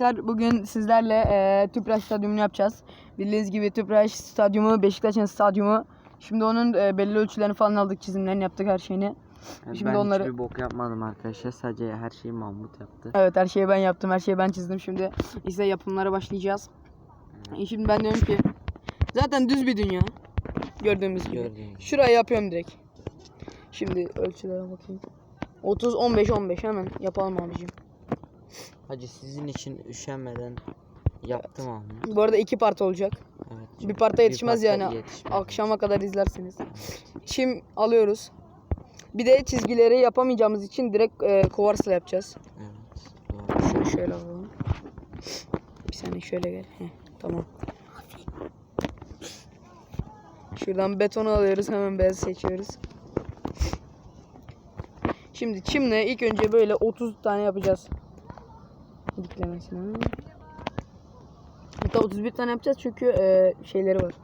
Arkadaşlar bugün sizlerle e, Tüpraş Stadyumunu yapacağız. Bildiğiniz gibi Tüpraş Stadyumu Beşiktaş'ın stadyumu. Şimdi onun e, belli ölçülerini falan aldık, çizimlerini yaptık her şeyini. Şimdi ben onları- hiçbir bok yapmadım arkadaşlar. Sadece her şeyi Mahmut yaptı. Evet her şeyi ben yaptım, her şeyi ben çizdim. Şimdi ise yapımlara başlayacağız. E, şimdi ben diyorum ki zaten düz bir dünya. Gördüğümüz gibi. Gördüğünüz. Şurayı yapıyorum direkt. Şimdi ölçülere bakayım. 30 15 15 hemen yapalım abicim. Hacı sizin için üşenmeden yaptım Ahmet. Bu arada iki part olacak. Evet. Bir parta yetişmez parta yani. yetişmez. Akşama kadar izlersiniz. Çim alıyoruz. Bir de çizgileri yapamayacağımız için direkt e, kuvarsla yapacağız. Evet. Şunu şöyle alalım. Bir saniye şöyle gel. Heh, tamam. Şuradan betonu alıyoruz. Hemen beyaz seçiyoruz. Şimdi çimle ilk önce böyle 30 tane yapacağız. Diklemesine. Hatta 31 tane yapacağız çünkü e, şeyleri var.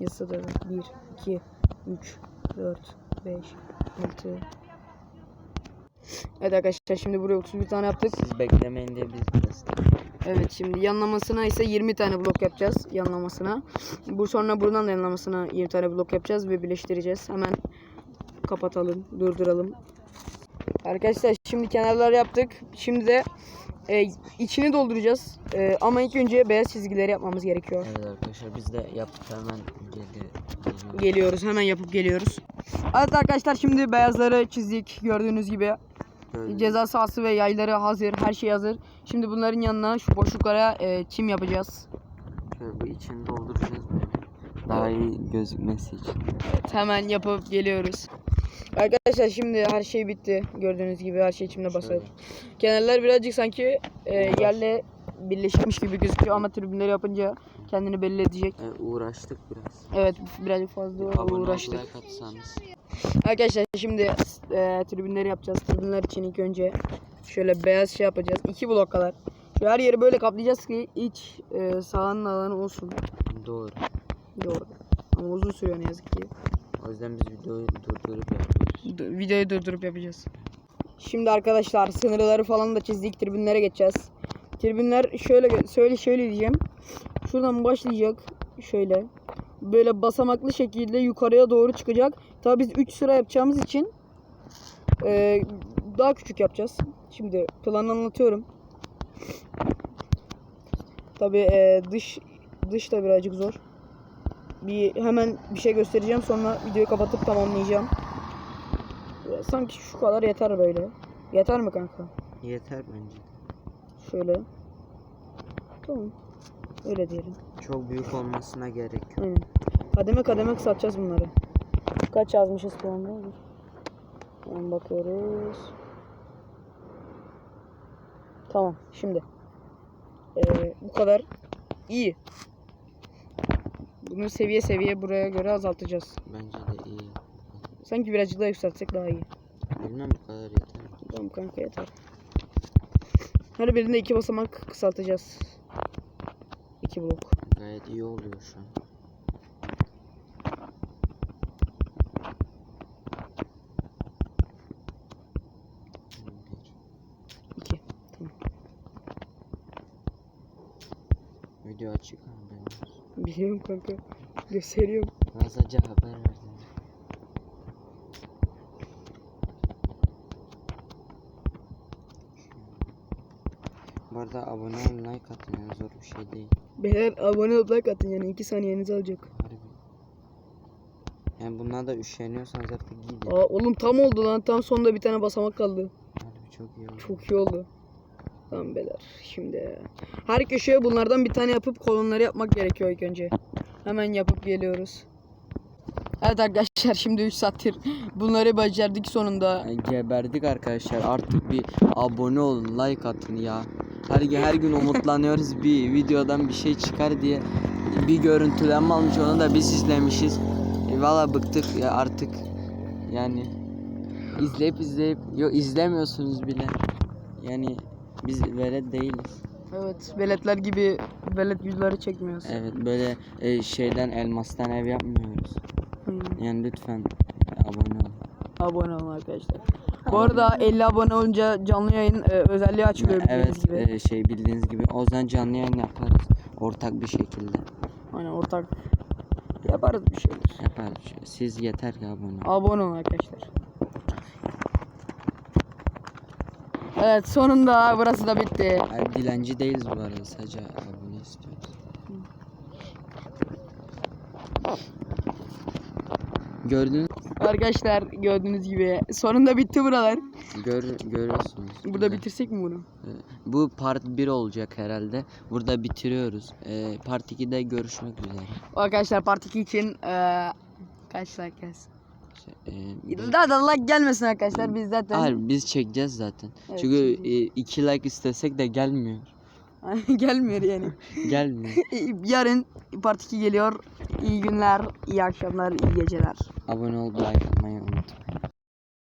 Var. 1, 2, 3, 4, 5, 6. Evet arkadaşlar şimdi buraya 31 tane yaptık. Siz beklemeyin diye biz biraz. Evet şimdi yanlamasına ise 20 tane blok yapacağız yanlamasına. Bu sonra buradan da yanlamasına 20 tane blok yapacağız ve birleştireceğiz. Hemen kapatalım, durduralım. Arkadaşlar şimdi kenarlar yaptık. Şimdi de e, içini dolduracağız. E, ama ilk önce beyaz çizgileri yapmamız gerekiyor. Evet arkadaşlar biz de yaptık hemen geliyor. Geliyoruz hemen yapıp geliyoruz. Evet arkadaşlar şimdi beyazları çizdik gördüğünüz gibi. Böyle Ceza sahası ve yayları hazır, her şey hazır. Şimdi bunların yanına şu boşluklara e, çim yapacağız. şöyle bu içini dolduracağız. Daha iyi gözükmesi için. Evet, hemen yapıp geliyoruz. Arkadaşlar şimdi her şey bitti. Gördüğünüz gibi her şey içimde basar. Kenarlar birazcık sanki e, yerle birleşmiş gibi gözüküyor ama tribünleri yapınca kendini belli edecek. Evet, uğraştık biraz. Evet birazcık fazla Abone uğraştık. Arkadaşlar şimdi e, tribünleri yapacağız. Tribünler için ilk önce şöyle beyaz şey yapacağız. İki blok kadar. Şu her yeri böyle kaplayacağız ki iç e, sahanın alanı olsun. Doğru. Doğru. Ama uzun sürüyor ne yazık ki. O yüzden biz videoyu durdurup yapıyoruz. Videoyu durdurup yapacağız. Şimdi arkadaşlar sınırları falan da çizdik. Tribünlere geçeceğiz. Tribünler şöyle gö- şöyle şöyle diyeceğim. Şuradan başlayacak. Şöyle. Böyle basamaklı şekilde yukarıya doğru çıkacak. Tabi biz 3 sıra yapacağımız için eee, daha küçük yapacağız. Şimdi planı anlatıyorum. Tabi dış dış da birazcık zor. Bir hemen bir şey göstereceğim sonra videoyu kapatıp tamamlayacağım. Ya Sanki şu kadar yeter böyle. Yeter mi kanka? Yeter bence. Şöyle. Tamam. Öyle diyelim. Çok büyük olmasına gerek yok. Aynen. Kademe kademe kısaltacağız bunları. Kaç yazmışız? Dur. Hemen bakıyoruz. Tamam şimdi. Ee, bu kadar iyi. Bunu seviye seviye buraya göre azaltacağız. Bence de iyi. Sanki birazcık daha yükseltsek daha iyi. Bilmem bu kadar yeter. Tamam kanka yeter. Her birinde iki basamak kısaltacağız. İki blok. Gayet iyi oluyor şu an. İki. Tamam. Video açık ben Biliyorum kanka. Gösteriyorum. Fazlaca haber verdim. Bu arada abone olun like atın yani zor bir şey değil. Beyler abone olup like atın yani iki saniyenizi alacak. Harbi. Yani bunlar da üşeniyorsanız artık gidin. Aa oğlum tam oldu lan. Tam sonunda bir tane basamak kaldı. Harbi çok iyi oldu. Çok iyi oldu. Tamam beyler. Şimdi her köşeye bunlardan bir tane yapıp kolonları yapmak gerekiyor ilk önce. Hemen yapıp geliyoruz. Evet arkadaşlar şimdi 3 saattir bunları becerdik sonunda. Geberdik arkadaşlar artık bir abone olun like atın ya. Her her gün umutlanıyoruz bir videodan bir şey çıkar diye bir görüntülenme almış onu da biz izlemişiz. E, Valla bıktık ya artık yani izleyip izleyip yok izlemiyorsunuz bile. Yani biz velet değiliz. Evet veletler gibi velet yüzleri çekmiyoruz. Evet böyle e, şeyden elmastan ev yapmıyoruz. Aynen. Yani lütfen e, abone olun. Abone olun arkadaşlar. Bu arada 50 abone olunca canlı yayın e, özelliği açılıyor bildiğiniz Evet gibi. e, şey bildiğiniz gibi o zaman canlı yayın yaparız ortak bir şekilde Aynen ortak yaparız bir şeyler. yaparız. Siz yeter ki abone olun. Abone olun arkadaşlar. Evet sonunda burası da bitti. Ay, dilenci değiliz bu arada sadece abone istiyoruz. Gördünüz Arkadaşlar gördüğünüz gibi sonunda bitti buralar. gör, görüyorsunuz. Burada bitirsek mi bunu? Ee, Bu part 1 olacak herhalde. Burada bitiriyoruz. Ee, part 2'de görüşmek üzere. Arkadaşlar part 2 için eee kaç like gelsin? E, biz- Daha da like gelmesin arkadaşlar biz zaten. Hayır biz çekeceğiz zaten. Evet, Çünkü çekeceğiz. 2 like istesek de gelmiyor. Gelmiyor yani. Gelmiyor. Yarın part 2 geliyor. İyi günler, iyi akşamlar, iyi geceler. Abone olup like atmayı unutmayın.